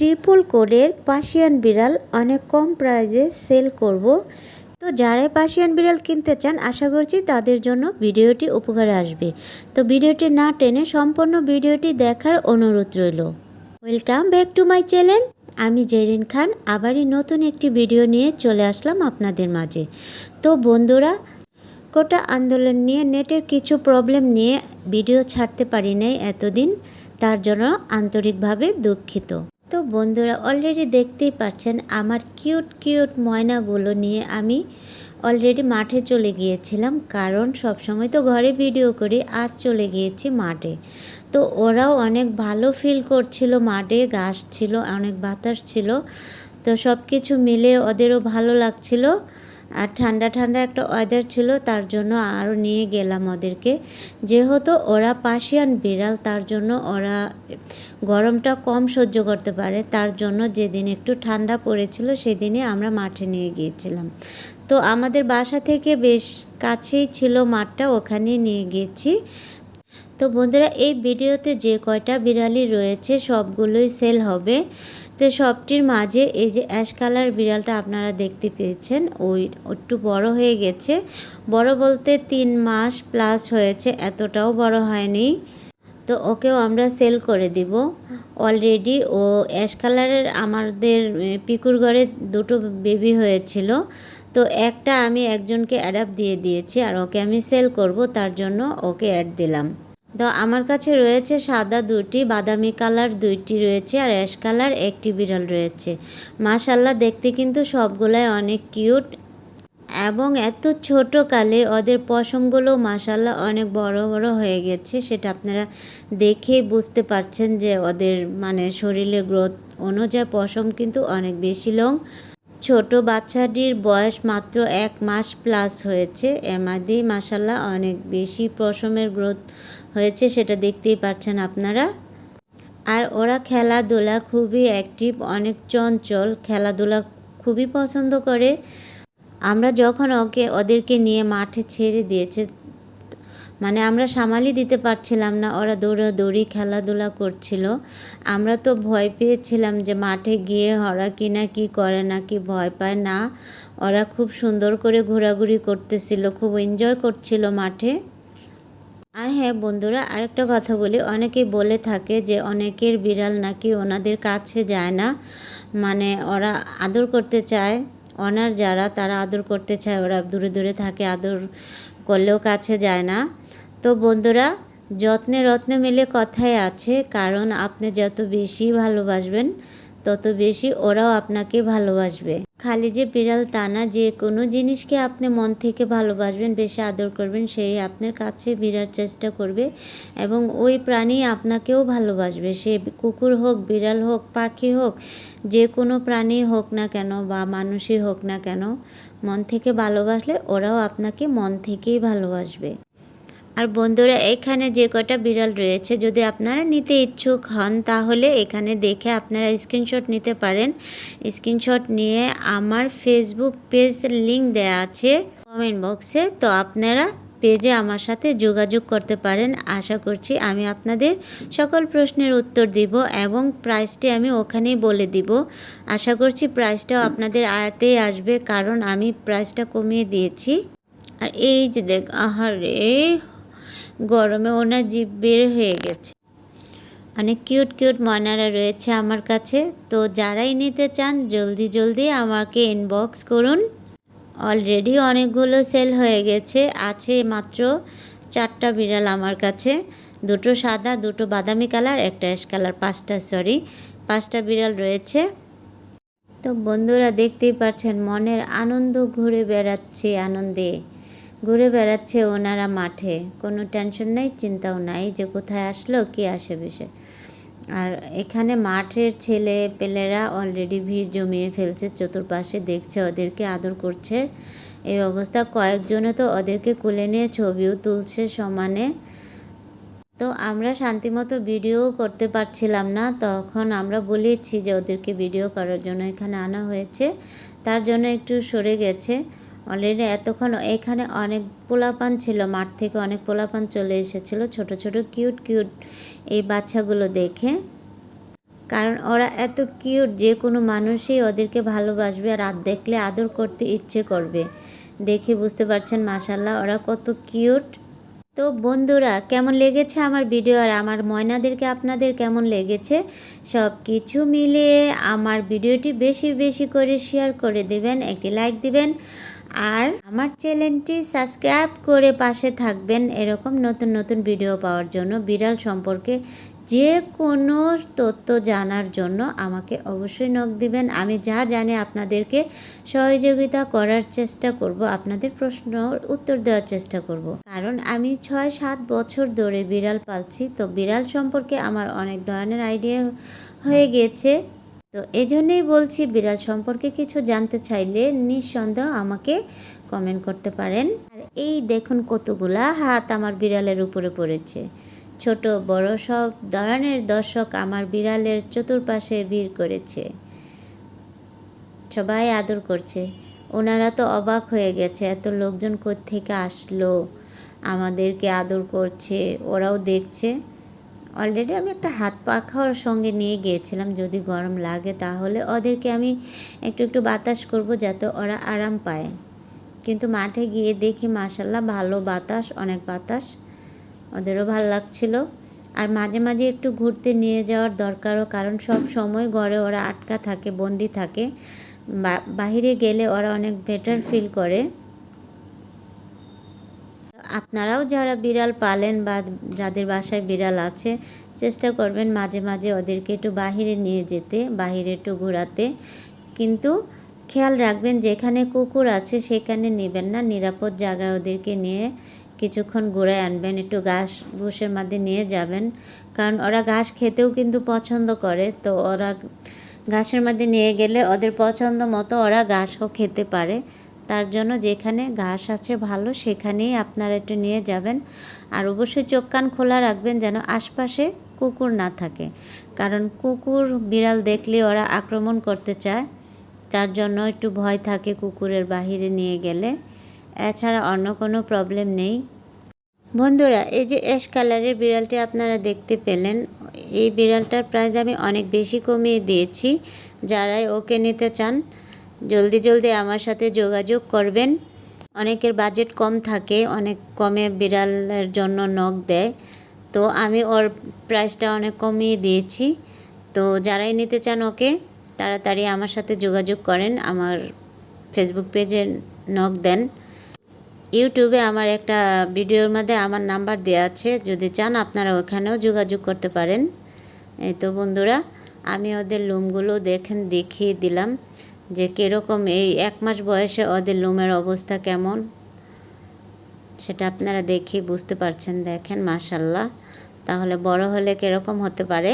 ত্রিপল কোডের পাশিয়ান বিড়াল অনেক কম প্রাইজে সেল করব। তো যারাই পাশিয়ান বিড়াল কিনতে চান, আশা করছি তাদের জন্য ভিডিওটি উপকারে আসবে। তো ভিডিওটি না টেনে সম্পূর্ণ ভিডিওটি দেখার অনুরোধ রইল। Welcome back to my channel আমি জেরিন খান, আবারই নতুন একটি ভিডিও নিয়ে চলে আসলাম আপনাদের মাঝে। তো বন্ধুরা, কোটা আন্দোলন নিয়ে, নেটের কিছু প্রবলেম নিয়ে ভিডিও ছাড়তে পারি নাই এতদিন, তার জন্য আন্তরিকভাবে দুঃখিত। তো বন্ধুরা অলরেডি দেখতেই পাচ্ছেন আমার কিউট কিউট ময়নাগুলো নিয়ে আমি অলরেডি মাঠে চলে গিয়েছিলাম। কারণ সব সময় তো ঘরে ভিডিও করি, আজ চলে গিয়েছি মাঠে। তো ওরাও অনেক ভালো ফিল করছিল মাঠে, ঘাস ছিল, অনেক বাতাস ছিল। তো সব কিছু মিলে ওদেরও ভালো লাগছিল। আর ঠান্ডা ঠান্ডা একটা ওয়েদার ছিল, তার জন্য আরও নিয়ে গেলাম ওদেরকে। যেহেতু ওরা পাশিয়ান বিড়াল, তার জন্য ওরা গরমটা কম সহ্য করতে পারে। তার জন্য যেদিন একটু ঠান্ডা পড়েছিল সেদিনে আমরা মাঠে নিয়ে গিয়েছিলাম। তো আমাদের বাসা থেকে বেশ কাছেই ছিল মাঠটা ওখানে নিয়ে গিয়েছি তো বন্ধুরা, এই ভিডিওতে যে কয়টা বিড়ালি রয়েছে, সবগুলোই সেল হবে। তো সবটির মাঝে এই যে অ্যাশ কালার বিড়ালটা আপনারা দেখতে পেয়েছেন, ওই একটু বড় হয়ে গেছে। বড় বলতে তিন মাস প্লাস হয়েছে, এতটাও বড় হয়নি। তো ওকেও আমরা সেল করে দিব। অলরেডি ও অ্যাশ কালারের আমাদের পিকুর ঘরে দুটো বেবি হয়েছিল। তো একটা আমি একজনকে অ্যাডাপ্ট দিয়ে দিয়েছি আর ওকে আমি সেল করব, তার জন্য ওকে অ্যাড দিলাম। তো আমার কাছে রয়েছে সাদা দুটি, বাদামি কালার দুইটি রয়েছে আর অ্যাশ কালার একটি বিড়াল রয়েছে। মাশাল্লাহ দেখতে কিন্তু সবগুলাই অনেক কিউট এবং এত ছোট কালে ওদের পশমগুলো মাসাল্লাহ অনেক বড় বড় হয়ে গেছে, সেটা আপনারা দেখেই বুঝতে পারছেন যে ওদের মানে শরীরে গ্রোথ অনুযায়ী পশম কিন্তু অনেক বেশি লং ছোট বাচ্চাটির বয়স মাত্র এক মাস প্লাস হয়েছে। এমাদি মাসাল্লাহ অনেক বেশি পশমের গ্রোথ হয়েছে, সেটা দেখতেই পাচ্ছেন আপনারা। আর ওরা খেলাধুলা খুবই অ্যাক্টিভ অনেক চঞ্চল, খেলাধুলা খুবই পছন্দ করে। আমরা যখন ওকে, ওদেরকে নিয়ে মাঠে ছেড়ে দিয়েছে মানে আমরা সামালি দিতে পারছিলাম না, ওরা দৌড়াদৌড়ি, খেলাধুলা করছিল। আমরা তো ভয় পেয়েছিলাম যে মাঠে গিয়ে ওরা কি না কি করে না, কি ভয় পায়। না, ওরা খুব সুন্দর করে ঘোরাঘুরি করতেছিল, খুব এনজয় করছিল মাঠে। আর হ্যাঁ বন্ধুরা, আরেকটা কথা বলি, অনেকেই বলে থাকে যে অনেকের বিড়াল নাকি ওনাদের কাছে যায় না। মানে ওরা আদর করতে চায় অনার যারা, তারা আদর করতে চায়, ওরা দূরে দূরে থাকে, আদর করলেও কাছে যায় না। তো বন্ধুরা, যত্নে রত্নে মিলে কথাই আছে, কারণ আপনি যত বেশি ভালোবাসবেন, তত বেশি ওরাও আপনাকে ভালোবাসবে। খালি যে বিড়াল তা না, যে কোনো জিনিসকে আপনি মন থেকে ভালোবাসবেন, বেশি আদর করবেন, সেই আপনার কাছে বিড়ার চেষ্টা করবে এবং ওই প্রাণী আপনাকেও ভালোবাসবে। সে কুকুর হোক, বিড়াল হোক, পাখি হোক, যে কোনো প্রাণী হোক না কেন বা মানুষই হোক না কেন, মন থেকে ভালোবাসলে ওরাও আপনাকে মন থেকেই ভালোবাসবে। আর বন্ধুরা, এখানে যে কটা বিড়াল রয়েছে, যদি আপনারা নিতে ইচ্ছুক হন, তাহলে এখানে দেখে আপনারা স্ক্রিনশট নিতে পারেন। স্ক্রিনশট নিয়ে আমার ফেসবুক পেজ লিঙ্ক দেওয়া আছে কমেন্ট বক্সে তো আপনারা পেজে আমার সাথে যোগাযোগ করতে পারেন। আশা করছি আমি আপনাদের সকল প্রশ্নের উত্তর দিব এবং প্রাইসটি আমি ওখানেই বলে দিব। আশা করছি প্রাইসটাও আপনাদের আয়াতেই আসবে, কারণ আমি প্রাইসটা কমিয়ে দিয়েছি। আর এই যে দেখ, আহারে! গরমে ওনার জিভ বের হয়ে গেছে। অনেক কিউট কিউট ময়নারা রয়েছে আমার কাছে। তো যারাই নিতে চান, জলদি জলদি আমাকে ইনবক্স করুন। অলরেডি অনেকগুলো সেল হয়ে গেছে। আছে মাত্র চারটা বিড়াল আমার কাছে। দুটো সাদা, দুটো বাদামি কালার একটা অ্যাশ কালার পাঁচটা সরি পাঁচটা বিড়াল রয়েছে। তো বন্ধুরা দেখতেই পাচ্ছেন, মনের আনন্দ ঘুরে বেড়াচ্ছে আনন্দে। ঘুরে বেড়াচ্ছে ওনারা মাঠে। কোনো টেনশন নেই, চিন্তাও নাই যে কোথায় আসলো, কি আসে বিষয় আর এখানে মাঠের ছেলে পেলেরা অলরেডি ভিড় জমিয়ে ফেলছে, চতুর্পাশে দেখছে ওদেরকে আদর করছে। এই অবস্থা কয়েকজনে তো ওদেরকে কুলে নিয়ে ছবিও তুলছে সমানে। তো আমরা শান্তিমতো ভিডিও করতে পারছিলাম না। তখন আমরা বলেছি যে ওদেরকে ভিডিও করার জন্য এখানে আনা হয়েছে। তার জন্য একটু সরে গেছে। অলরেডি এতক্ষণ এখানে অনেক পোলাপান ছিল, মাঠ থেকে অনেক পোলাপান চলে এসেছিল, ছোট ছোট কিউট কিউট এই বাচ্চাগুলো দেখে। কারণ ওরা এত কিউট, যে কোনো মানুষই ওদেরকে ভালোবাসবে আর আর দেখলে আদর করতে ইচ্ছে করবে। দেখে বুঝতে পারছেন মাসাল্লাহ ওরা কত কিউট। তো বন্ধুরা, কেমন লেগেছে আমার ভিডিও আর আমার ময়নাদেরকে, আপনাদের কেমন লেগেছে? সব কিছু মিলিয়ে আমার ভিডিওটি বেশি বেশি করে শেয়ার করে দিবেন, একটি লাইক দিবেন। আর আমার চ্যানেলটি সাবস্ক্রাইব করে পাশে থাকবেন এরকম নতুন নতুন ভিডিও পাওয়ার জন্য বিড়াল সম্পর্কে যে কোনো তথ্য জানার জন্য আমাকে অবশ্যই নখ দিবেন। আমি যা জানি আপনাদেরকে সহযোগিতা করার চেষ্টা করব, আপনাদের প্রশ্ন উত্তর দেওয়ার চেষ্টা করব। কারণ আমি ছয় সাত বছর ধরে বিড়াল পালছি, তো বিড়াল সম্পর্কে আমার অনেক ধরনের আইডিয়া হয়ে গিয়েছে তো এই বলছি, বিড়াল সম্পর্কে কিছু জানতে চাইলে নিঃসন্দেহ আমাকে কমেন্ট করতে পারেন। আর এই দেখুন কতগুলা হাত আমার বিড়ালের উপরে পড়েছে। ছোট, বড় সব ধরনের দর্শক আমার বিড়ালের চতুর্পাশে ভিড় করেছে। সবাই আদর করছে। ওনারা তো অবাক হয়ে গেছে, এত লোকজন থেকে আসলো? আমাদেরকে আদর করছে, ওরাও দেখছে। অলরেডি আমি একটা হাত পাখার সঙ্গে নিয়ে গিয়েছিলাম। যদি গরম লাগে তাহলে ওদেরকে আমি একটু একটু বাতাস করব যাতে ওরা আরাম পায়। কিন্তু মাঠে গিয়ে দেখি মাসাল্লাহ ভালো বাতাস, অনেক বাতাস। ওদেরও ভালো লাগছিল। আর মাঝে মাঝে একটু ঘুরতে নিয়ে যাওয়ার দরকারও, কারণ সব সময় ঘরে ওরা আটকা থাকে, বন্দি থাকে। বাহিরে গেলে ওরা অনেক বেটার ফিল করে। আপনারাও যারা বিড়াল পালেন বা যাদের বাসায় বিড়াল আছে, চেষ্টা করবেন মাঝে মাঝে ওদেরকে একটু বাহিরে নিয়ে যেতে, বাহিরে একটু ঘোরাতে। কিন্তু খেয়াল রাখবেন যেখানে কুকুর আছে সেখানে নেবেন না। নিরাপদ জায়গায় ওদেরকে নিয়ে কিছুক্ষণ ঘুরে আনবেন, একটু ঘাস ঘুষের মধ্যে নিয়ে যাবেন। কারণ ওরা ঘাস খেতেও কিন্তু পছন্দ করে। তো ওরা ঘাসের মধ্যে নিয়ে গেলে ওদের পছন্দ মতো ওরা ঘাসও খেতে পারে। তার জন্য যেখানে ঘাস আছে ভালো, সেখানেই আপনারা একটু নিয়ে যাবেন। আর অবশ্যই চোখ কান খোলা রাখবেন যেন আশপাশে কুকুর না থাকে। কারণ কুকুর বিড়াল দেখলে ওরা আক্রমণ করতে চায়। তার জন্য একটু ভয় থাকে কুকুরের বাহিরে নিয়ে গেলে। এছাড়া অন্য কোনো প্রবলেম নেই। বন্ধুরা, এই যে অ্যাশ কালারের বিড়ালটি আপনারা দেখতে পেলেন, এই বিড়ালটার প্রাইস আমি অনেক বেশি কমিয়ে দিয়েছি। যারাই ওকে নিতে চান জলদি জলদি আমার সাথে যোগাযোগ করবেন। অনেকের বাজেট কম থাকে, অনেক কমে বিড়ালের জন্য নখ দেয়। তো আমি ওর প্রাইসটা অনেক কমিয়ে দিয়েছি। তো যারাই নিতে চান ওকে, তাড়াতাড়ি আমার সাথে যোগাযোগ করেন, আমার ফেসবুক পেজে নখ দেন। ইউটিউবে আমার একটা ভিডিওর মধ্যে আমার নাম্বার দেওয়া আছে, যদি চান আপনারা ওখানেও যোগাযোগ করতে পারেন। এই তো বন্ধুরা, আমি ওদের লুমগুলো দেখেন, দেখিয়ে দিলাম। যে কীরকম এই এক মাস বয়সে ওদের লোমের অবস্থা কেমন, সেটা আপনারা দেখে বুঝতে পারছেন, দেখেন মাশাল্লাহ তাহলে বড় হলে কীরকম হতে পারে?